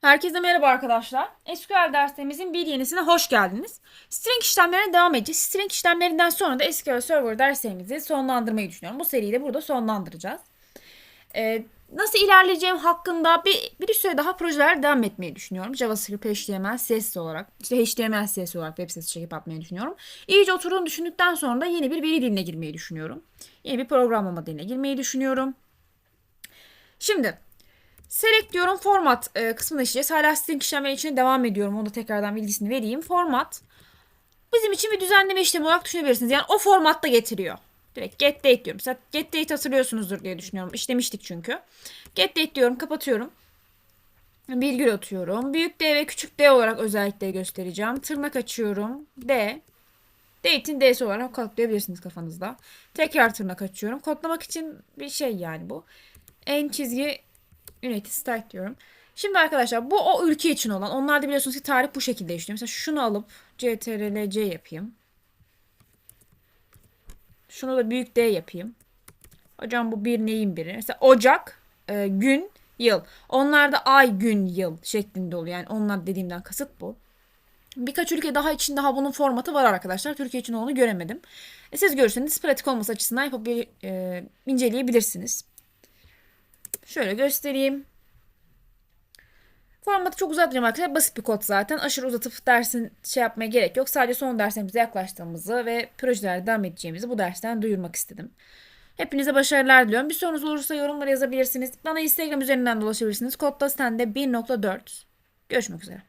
Herkese merhaba arkadaşlar. SQL derslerimizin bir yenisine hoş geldiniz. String işlemlerine devam edeceğiz. String işlemlerinden sonra da SQL Server derslerimizi sonlandırmayı düşünüyorum. Bu seriyi de burada sonlandıracağız. Ee, nasıl ilerleyeceğim hakkında bir, bir süre daha projeler devam etmeyi düşünüyorum. JavaScript, HTML, CSS olarak, işte HTML, CSS olarak web sitesi çekip atmayı düşünüyorum. İyice oturduğunu düşündükten sonra da yeni bir veri diline girmeyi düşünüyorum. Yeni bir programlama diline girmeyi düşünüyorum. Şimdi Select diyorum format e, kısmına işleyeceğiz. Hala string işlemleri için devam ediyorum. Onu da tekrardan bilgisini vereyim. Format bizim için bir düzenleme işlemi olarak düşünebilirsiniz. Yani o formatta getiriyor. Direkt get date diyorum. Mesela get date hatırlıyorsunuzdur diye düşünüyorum. İşlemiştik çünkü. Get date diyorum kapatıyorum. Virgül atıyorum. Büyük D ve küçük D olarak özellikleri göstereceğim. Tırnak açıyorum. D. Date'in D'si olarak kodlayabilirsiniz kafanızda. Tekrar tırnak açıyorum. Kodlamak için bir şey yani bu. En çizgi United States diyorum. Şimdi arkadaşlar bu o ülke için olan. Onlarda biliyorsunuz ki tarih bu şekilde işliyor. Mesela şunu alıp CTRL-C yapayım. Şunu da büyük D yapayım. Hocam bu bir neyin biri? Mesela Ocak, e, gün, yıl. Onlar da ay, gün, yıl şeklinde oluyor. Yani onlar dediğimden kasıt bu. Birkaç ülke daha için daha bunun formatı var arkadaşlar. Türkiye için onu göremedim. E siz görürseniz pratik olması açısından yapabil, e, inceleyebilirsiniz. Şöyle göstereyim. Formatı çok uzatmayacağım arkadaşlar. Basit bir kod zaten. Aşırı uzatıp dersin şey yapmaya gerek yok. Sadece son derslerimize yaklaştığımızı ve projelerde devam edeceğimizi bu dersten duyurmak istedim. Hepinize başarılar diliyorum. Bir sorunuz olursa yorumlara yazabilirsiniz. Bana Instagram üzerinden de ulaşabilirsiniz. Kodda sende 1.4. Görüşmek üzere.